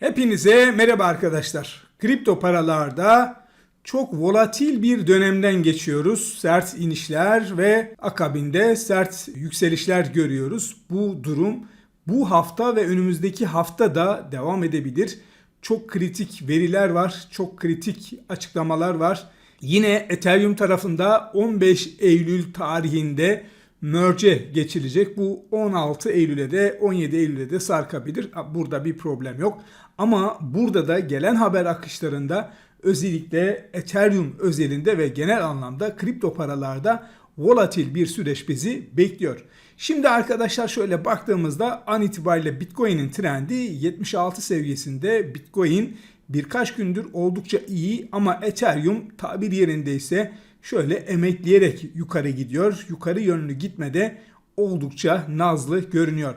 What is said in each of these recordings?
Hepinize merhaba arkadaşlar. Kripto paralarda çok volatil bir dönemden geçiyoruz. Sert inişler ve akabinde sert yükselişler görüyoruz. Bu durum bu hafta ve önümüzdeki hafta da devam edebilir. Çok kritik veriler var, çok kritik açıklamalar var. Yine Ethereum tarafında 15 Eylül tarihinde merge geçilecek. Bu 16 Eylül'e de 17 Eylül'e de sarkabilir. Burada bir problem yok. Ama burada da gelen haber akışlarında özellikle Ethereum özelinde ve genel anlamda kripto paralarda volatil bir süreç bizi bekliyor. Şimdi arkadaşlar şöyle baktığımızda an itibariyle Bitcoin'in trendi 76 seviyesinde. Bitcoin birkaç gündür oldukça iyi ama Ethereum tabir yerindeyse şöyle emekleyerek yukarı gidiyor. Yukarı yönlü gitmede oldukça nazlı görünüyor.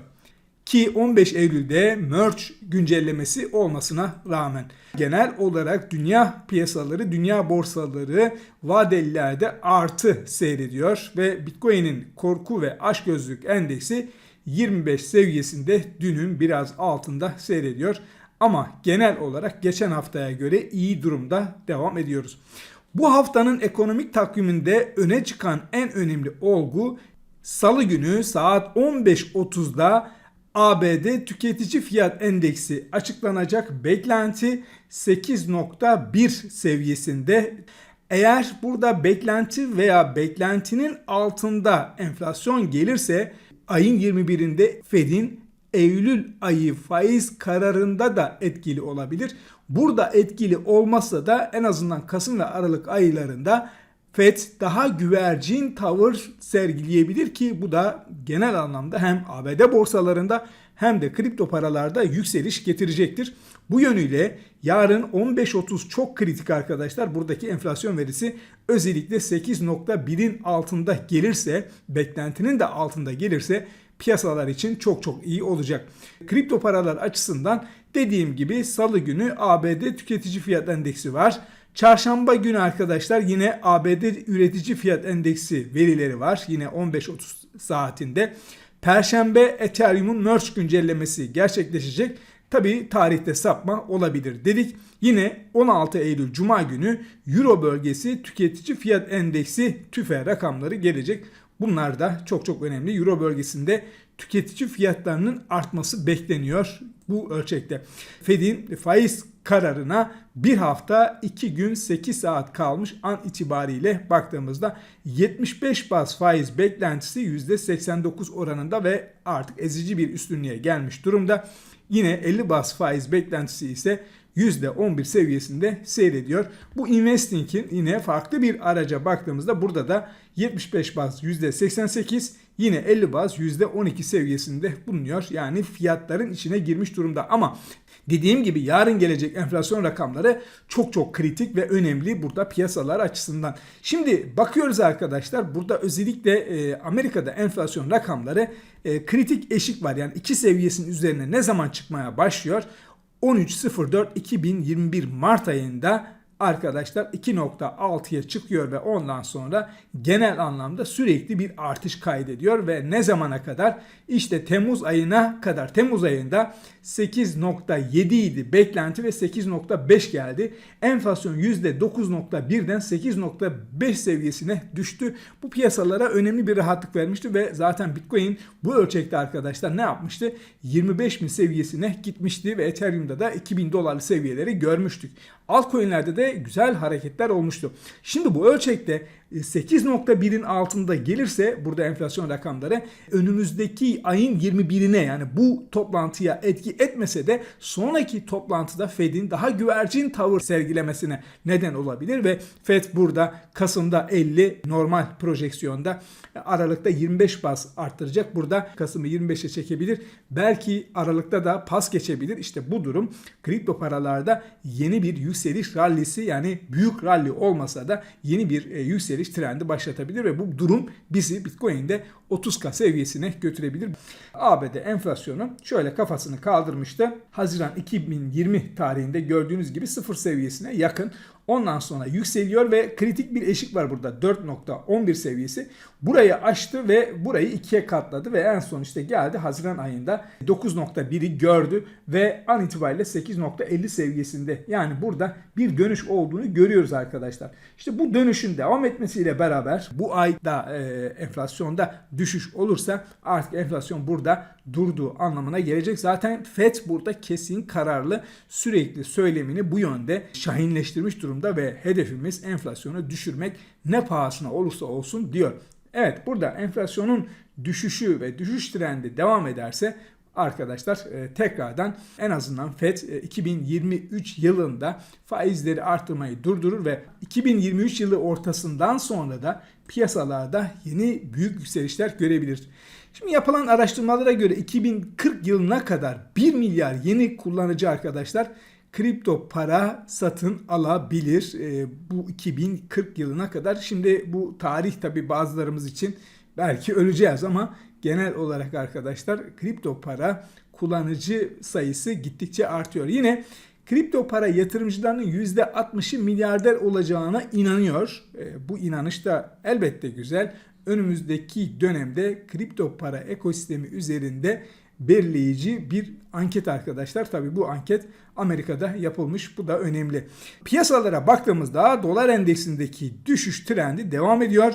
Ki 15 Eylül'de merge güncellemesi olmasına rağmen genel olarak dünya piyasaları, dünya borsaları vadelilerde artı seyrediyor ve Bitcoin'in korku ve açgözlük endeksi 25 seviyesinde dünün biraz altında seyrediyor. Ama genel olarak geçen haftaya göre iyi durumda devam ediyoruz. Bu haftanın ekonomik takviminde öne çıkan en önemli olgu Salı günü saat 15.30'da ABD tüketici fiyat endeksi açıklanacak beklenti 8.1 seviyesinde. Eğer burada beklenti veya beklentinin altında enflasyon gelirse ayın 21'inde Fed'in Eylül ayı faiz kararında da etkili olabilir. Burada etkili olmasa da en azından Kasım ve Aralık aylarında FED daha güvercin tavır sergileyebilir ki bu da genel anlamda hem ABD borsalarında hem de kripto paralarda yükseliş getirecektir. Bu yönüyle yarın 15.30 çok kritik arkadaşlar. Buradaki enflasyon verisi özellikle 8.1'in altında gelirse, beklentinin de altında gelirse piyasalar için çok çok iyi olacak. Kripto paralar açısından dediğim gibi salı günü ABD tüketici fiyat endeksi var. Çarşamba günü arkadaşlar yine ABD üretici fiyat endeksi verileri var. Yine 15.30 saatinde. Perşembe Ethereum'un merge güncellemesi gerçekleşecek. Tabi tarihte sapma olabilir dedik. Yine 16 Eylül Cuma günü Euro bölgesi tüketici fiyat endeksi tüfe rakamları gelecek. Bunlar da çok çok önemli. Euro bölgesinde tüketici fiyatlarının artması bekleniyor bu ölçekte. Fed'in faiz kararına bir hafta 2 gün 8 saat kalmış an itibariyle baktığımızda 75 bas faiz beklentisi %89 oranında ve artık ezici bir üstünlüğe gelmiş durumda. Yine 50 bas faiz beklentisi ise %11 seviyesinde seyrediyor. Bu investing'in yine farklı bir araca baktığımızda burada da 75 baz %88 yine 50 baz %12 seviyesinde bulunuyor. Yani fiyatların içine girmiş durumda ama Dediğim gibi yarın gelecek enflasyon rakamları çok çok kritik ve önemli burada piyasalar açısından. Şimdi bakıyoruz arkadaşlar burada özellikle e, Amerika'da enflasyon rakamları e, kritik eşik var. Yani iki seviyesinin üzerine ne zaman çıkmaya başlıyor? 13.04.2021 Mart ayında arkadaşlar 2.6'ya çıkıyor ve ondan sonra genel anlamda sürekli bir artış kaydediyor ve ne zamana kadar? İşte Temmuz ayına kadar. Temmuz ayında 8.7 idi beklenti ve 8.5 geldi. Enflasyon %9.1'den 8.5 seviyesine düştü. Bu piyasalara önemli bir rahatlık vermişti ve zaten Bitcoin bu ölçekte arkadaşlar ne yapmıştı? 25 bin seviyesine gitmişti ve Ethereum'da da 2000 dolarlı seviyeleri görmüştük. Altcoin'lerde de güzel hareketler olmuştu. Şimdi bu ölçekte 8.1'in altında gelirse burada enflasyon rakamları önümüzdeki ayın 21'ine yani bu toplantıya etki etmese de sonraki toplantıda Fed'in daha güvercin tavır sergilemesine neden olabilir ve Fed burada Kasım'da 50 normal projeksiyonda Aralık'ta 25 bas arttıracak. Burada Kasım'ı 25'e çekebilir. Belki Aralık'ta da pas geçebilir. İşte bu durum kripto paralarda yeni bir yükseliş rallisi yani büyük ralli olmasa da yeni bir e, yükseliş trendi başlatabilir ve bu durum bizi Bitcoin'de 30K seviyesine götürebilir. ABD enflasyonu şöyle kafasını kaldırmıştı. Haziran 2020 tarihinde gördüğünüz gibi sıfır seviyesine yakın. Ondan sonra yükseliyor ve kritik bir eşik var burada 4.11 seviyesi. Burayı aştı ve burayı ikiye katladı ve en son işte geldi Haziran ayında 9.1'i gördü ve an itibariyle 8.50 seviyesinde. Yani burada bir dönüş olduğunu görüyoruz arkadaşlar. İşte bu dönüşün devam etmesiyle beraber bu ayda e, enflasyonda düşüş olursa artık enflasyon burada durduğu anlamına gelecek. Zaten FED burada kesin kararlı sürekli söylemini bu yönde şahinleştirmiş durumda ve hedefimiz enflasyonu düşürmek ne pahasına olursa olsun diyor. Evet burada enflasyonun düşüşü ve düşüş trendi devam ederse arkadaşlar e, tekrardan en azından FED e, 2023 yılında faizleri artırmayı durdurur ve 2023 yılı ortasından sonra da piyasalarda yeni büyük yükselişler görebilir. Şimdi yapılan araştırmalara göre 2040 yılına kadar 1 milyar yeni kullanıcı arkadaşlar kripto para satın alabilir e, bu 2040 yılına kadar. Şimdi bu tarih tabi bazılarımız için belki öleceğiz ama genel olarak arkadaşlar kripto para kullanıcı sayısı gittikçe artıyor. Yine kripto para yatırımcılarının %60'ı milyarder olacağına inanıyor. E, bu inanış da elbette güzel. Önümüzdeki dönemde kripto para ekosistemi üzerinde belirleyici bir anket arkadaşlar. Tabi bu anket Amerika'da yapılmış. Bu da önemli. Piyasalara baktığımızda dolar endeksindeki düşüş trendi devam ediyor.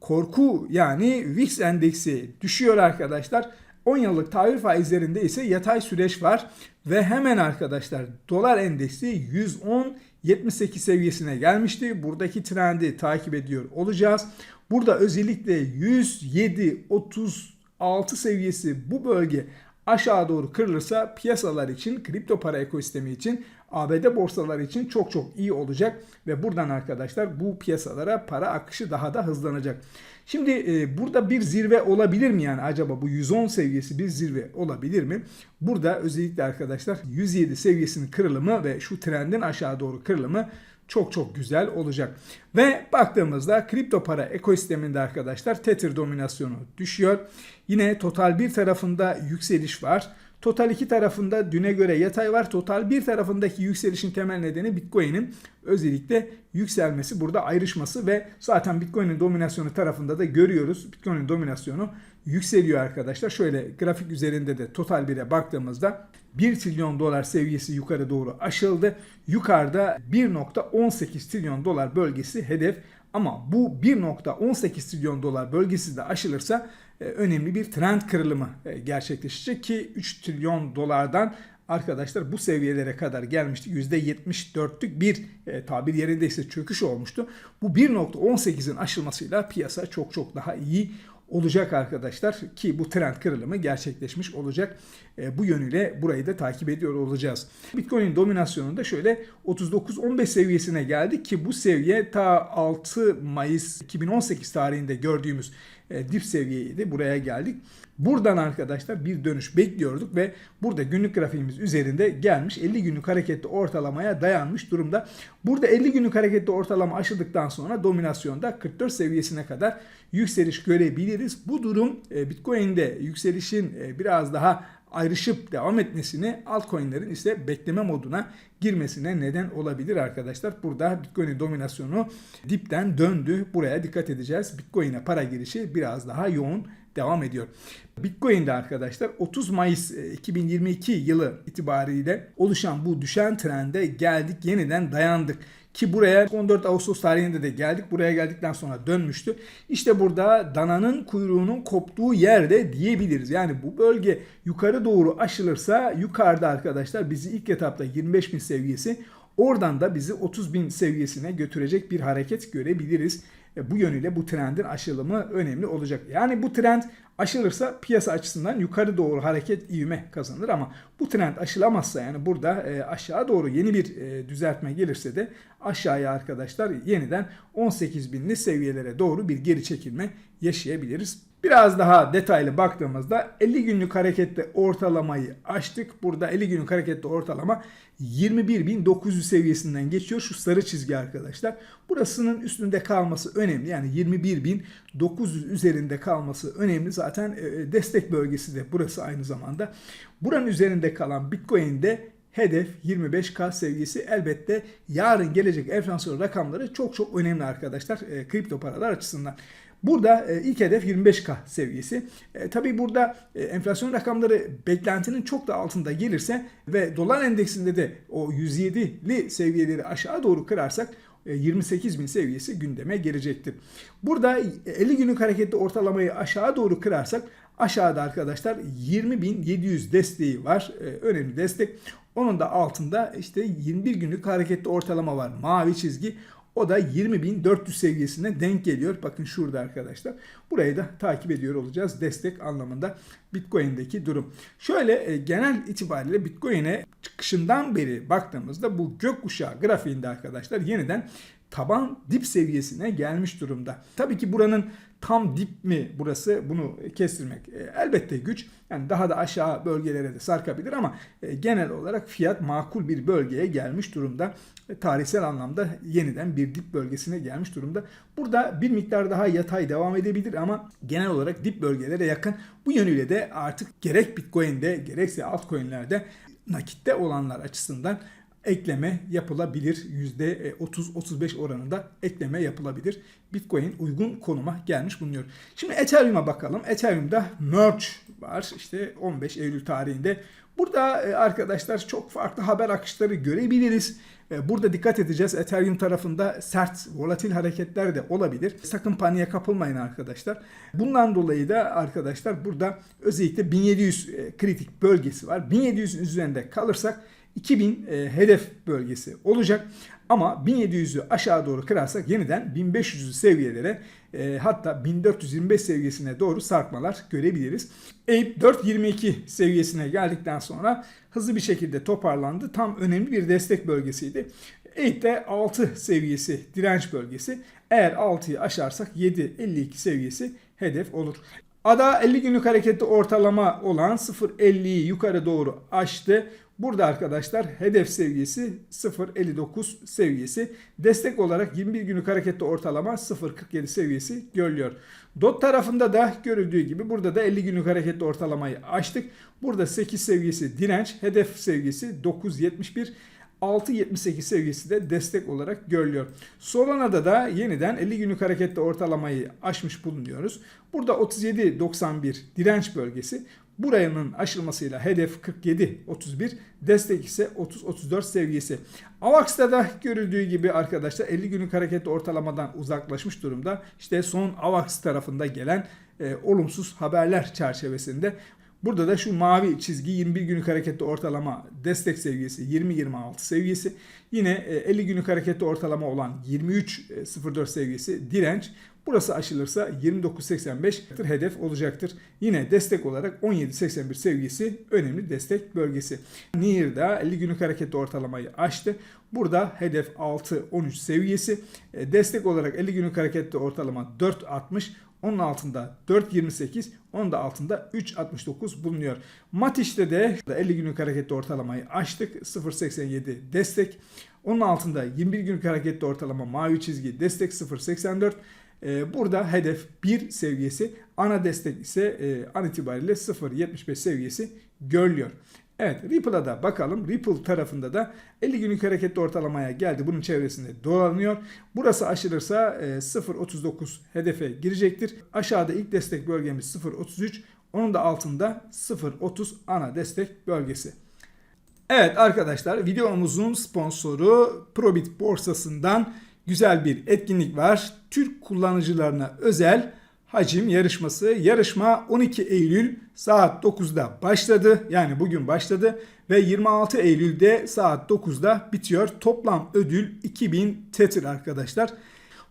Korku yani VIX endeksi düşüyor arkadaşlar. 10 yıllık tahvil faizlerinde ise yatay süreç var ve hemen arkadaşlar dolar endeksi 110 78 seviyesine gelmişti. Buradaki trendi takip ediyor olacağız. Burada özellikle 107 36 seviyesi bu bölge aşağı doğru kırılırsa piyasalar için, kripto para ekosistemi için, ABD borsaları için çok çok iyi olacak ve buradan arkadaşlar bu piyasalara para akışı daha da hızlanacak. Şimdi e, burada bir zirve olabilir mi yani acaba bu 110 seviyesi bir zirve olabilir mi? Burada özellikle arkadaşlar 107 seviyesinin kırılımı ve şu trendin aşağı doğru kırılımı çok çok güzel olacak. Ve baktığımızda kripto para ekosisteminde arkadaşlar Tether dominasyonu düşüyor. Yine total bir tarafında yükseliş var. Total 2 tarafında düne göre yatay var. Total 1 tarafındaki yükselişin temel nedeni Bitcoin'in özellikle yükselmesi, burada ayrışması ve zaten Bitcoin'in dominasyonu tarafında da görüyoruz. Bitcoin'in dominasyonu yükseliyor arkadaşlar. Şöyle grafik üzerinde de total 1'e baktığımızda 1 trilyon dolar seviyesi yukarı doğru aşıldı. Yukarıda 1.18 trilyon dolar bölgesi hedef. Ama bu 1.18 trilyon dolar bölgesi de aşılırsa önemli bir trend kırılımı e, gerçekleşecek ki 3 trilyon dolardan arkadaşlar bu seviyelere kadar gelmişti. %74'lük bir e, tabir yerindeyse çöküş olmuştu. Bu 1.18'in aşılmasıyla piyasa çok çok daha iyi olacak arkadaşlar ki bu trend kırılımı gerçekleşmiş olacak. E, bu yönüyle burayı da takip ediyor olacağız. Bitcoin dominasyonunda şöyle 39-15 seviyesine geldik ki bu seviye ta 6 Mayıs 2018 tarihinde gördüğümüz e, dip seviyeydi. Buraya geldik. Buradan arkadaşlar bir dönüş bekliyorduk ve burada günlük grafiğimiz üzerinde gelmiş 50 günlük hareketli ortalamaya dayanmış durumda. Burada 50 günlük hareketli ortalama aşıldıktan sonra dominasyonda 44 seviyesine kadar yükseliş görebiliriz. Bu durum e, Bitcoin'de yükselişin e, biraz daha ayrışıp devam etmesini altcoin'lerin ise bekleme moduna girmesine neden olabilir arkadaşlar. Burada Bitcoin'in dominasyonu dipten döndü. Buraya dikkat edeceğiz. Bitcoin'e para girişi biraz daha yoğun devam ediyor. Bitcoin'de arkadaşlar 30 Mayıs 2022 yılı itibariyle oluşan bu düşen trende geldik yeniden dayandık. Ki buraya 14 Ağustos tarihinde de geldik. Buraya geldikten sonra dönmüştü. İşte burada dananın kuyruğunun koptuğu yerde diyebiliriz. Yani bu bölge yukarı doğru aşılırsa yukarıda arkadaşlar bizi ilk etapta 25 bin seviyesi oradan da bizi 30 bin seviyesine götürecek bir hareket görebiliriz. E, bu yönüyle bu trendin aşılımı önemli olacak. Yani bu trend aşılırsa piyasa açısından yukarı doğru hareket ivme kazanır ama bu trend aşılamazsa yani burada e, aşağı doğru yeni bir e, düzeltme gelirse de aşağıya arkadaşlar yeniden 18 binli seviyelere doğru bir geri çekilme yaşayabiliriz. Biraz daha detaylı baktığımızda 50 günlük harekette ortalamayı açtık. Burada 50 günlük harekette ortalama 21.900 seviyesinden geçiyor. Şu sarı çizgi arkadaşlar. Burasının üstünde kalması önemli. Yani 21.900 üzerinde kalması önemli. Zaten e, destek bölgesi de burası aynı zamanda. Buranın üzerinde kalan Bitcoin'de hedef 25K seviyesi elbette yarın gelecek enflasyon rakamları çok çok önemli arkadaşlar e, kripto paralar açısından. Burada e, ilk hedef 25K seviyesi. E, tabii burada e, enflasyon rakamları beklentinin çok da altında gelirse ve dolar endeksinde de o 107'li seviyeleri aşağı doğru kırarsak 28 bin seviyesi gündeme gelecektir. Burada 50 günlük hareketli ortalamayı aşağı doğru kırarsak aşağıda arkadaşlar 20.700 desteği var. Önemli destek. Onun da altında işte 21 günlük hareketli ortalama var. Mavi çizgi. O da 20.400 seviyesine denk geliyor. Bakın şurada arkadaşlar. Burayı da takip ediyor olacağız destek anlamında Bitcoin'deki durum. Şöyle e, genel itibariyle Bitcoin'e çıkışından beri baktığımızda bu gökkuşağı grafiğinde arkadaşlar yeniden taban dip seviyesine gelmiş durumda. Tabii ki buranın tam dip mi burası bunu kestirmek e, elbette güç. Yani daha da aşağı bölgelere de sarkabilir ama e, genel olarak fiyat makul bir bölgeye gelmiş durumda. E, tarihsel anlamda yeniden bir dip bölgesine gelmiş durumda. Burada bir miktar daha yatay devam edebilir ama genel olarak dip bölgelere yakın. Bu yönüyle de artık gerek Bitcoin'de gerekse altcoin'lerde nakitte olanlar açısından ekleme yapılabilir. %30-35 oranında ekleme yapılabilir. Bitcoin uygun konuma gelmiş bulunuyor. Şimdi Ethereum'a bakalım. Ethereum'da merge var. İşte 15 Eylül tarihinde. Burada e, arkadaşlar çok farklı haber akışları görebiliriz. E, burada dikkat edeceğiz. Ethereum tarafında sert, volatil hareketler de olabilir. Sakın paniğe kapılmayın arkadaşlar. Bundan dolayı da arkadaşlar burada özellikle 1700 e, kritik bölgesi var. 1700 üzerinde kalırsak 2000 e, hedef bölgesi olacak. Ama 1700'ü aşağı doğru kırarsak yeniden 1500'lü seviyelere e, hatta 1425 seviyesine doğru sarkmalar görebiliriz. Ape 4.22 seviyesine geldikten sonra hızlı bir şekilde toparlandı. Tam önemli bir destek bölgesiydi. Ape'de 6 seviyesi direnç bölgesi. Eğer 6'yı aşarsak 7.52 seviyesi hedef olur. ADA 50 günlük hareketli ortalama olan 0.50'yi yukarı doğru aştı. Burada arkadaşlar hedef seviyesi 0.59 seviyesi. Destek olarak 21 günlük hareketli ortalama 0.47 seviyesi görülüyor. DOT tarafında da görüldüğü gibi burada da 50 günlük hareketli ortalamayı aştık. Burada 8 seviyesi direnç, hedef seviyesi 9.71 6.78 seviyesi de destek olarak görülüyor. Solana'da da yeniden 50 günlük hareketli ortalamayı aşmış bulunuyoruz. Burada 37.91 direnç bölgesi. Buranın aşılmasıyla hedef 47.31, destek ise 30-34 seviyesi. AVAX'ta da görüldüğü gibi arkadaşlar 50 günlük hareketli ortalamadan uzaklaşmış durumda. İşte son AVAX tarafında gelen e, olumsuz haberler çerçevesinde Burada da şu mavi çizgi 21 günlük hareketli ortalama destek seviyesi 20-26 seviyesi. Yine 50 e, günlük hareketli ortalama olan 23.04 seviyesi direnç. Burası aşılırsa 29.85 hedef olacaktır. Yine destek olarak 17.81 seviyesi önemli destek bölgesi. NIR'da 50 günlük hareketli ortalamayı aştı. Burada hedef 6.13 seviyesi. E, destek olarak 50 günlük hareketli ortalama 4.60. Onun altında 4.28, onun da altında 3.69 bulunuyor. Matiş'te de 50 günlük hareketli ortalamayı aştık. 0.87 destek. Onun altında 21 günlük hareketli ortalama mavi çizgi destek 0.84. Ee, burada hedef 1 seviyesi, ana destek ise e, an itibariyle 0.75 seviyesi görülüyor. Evet Ripple'a da bakalım. Ripple tarafında da 50 günlük hareketli ortalamaya geldi. Bunun çevresinde dolanıyor. Burası aşılırsa 0.39 e, hedefe girecektir. Aşağıda ilk destek bölgemiz 0.33. Onun da altında 0.30 ana destek bölgesi. Evet arkadaşlar videomuzun sponsoru Probit borsasından güzel bir etkinlik var. Türk kullanıcılarına özel hacim yarışması. Yarışma 12 Eylül saat 9'da başladı. Yani bugün başladı ve 26 Eylül'de saat 9'da bitiyor. Toplam ödül 2000 Tether arkadaşlar.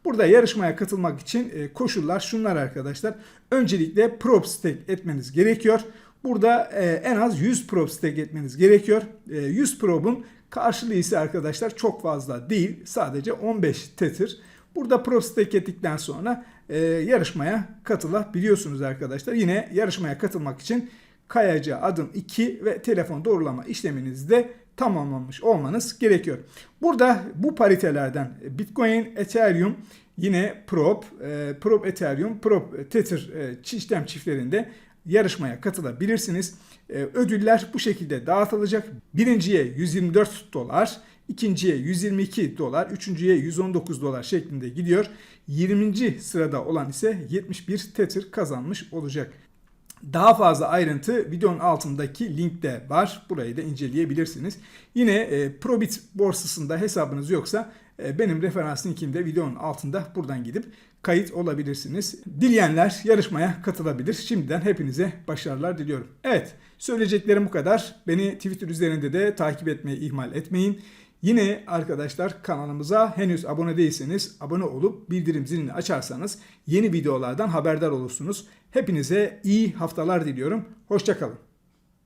Burada yarışmaya katılmak için e, koşullar şunlar arkadaşlar. Öncelikle prop stake etmeniz gerekiyor. Burada e, en az 100 prop stake etmeniz gerekiyor. 100 e, probun karşılığı ise arkadaşlar çok fazla değil. Sadece 15 Tether. Burada prop stake ettikten sonra e, yarışmaya katılabiliyorsunuz arkadaşlar. Yine yarışmaya katılmak için kayaca adım 2 ve telefon doğrulama işleminizi de tamamlamış olmanız gerekiyor. Burada bu paritelerden Bitcoin, Ethereum, yine Prop, e, Prop Ethereum, Prop Tether e, işlem çiftlerinde yarışmaya katılabilirsiniz. Ee, ödüller bu şekilde dağıtılacak. Birinciye 124 dolar, ikinciye 122 dolar, üçüncüye 119 dolar şeklinde gidiyor. 20. sırada olan ise 71 tether kazanmış olacak. Daha fazla ayrıntı videonun altındaki linkte var. Burayı da inceleyebilirsiniz. Yine e, Probit borsasında hesabınız yoksa benim referans linkimde videonun altında buradan gidip kayıt olabilirsiniz. Dileyenler yarışmaya katılabilir. Şimdiden hepinize başarılar diliyorum. Evet, söyleyeceklerim bu kadar. Beni Twitter üzerinde de takip etmeyi ihmal etmeyin. Yine arkadaşlar kanalımıza henüz abone değilseniz abone olup bildirim zilini açarsanız yeni videolardan haberdar olursunuz. Hepinize iyi haftalar diliyorum. Hoşçakalın.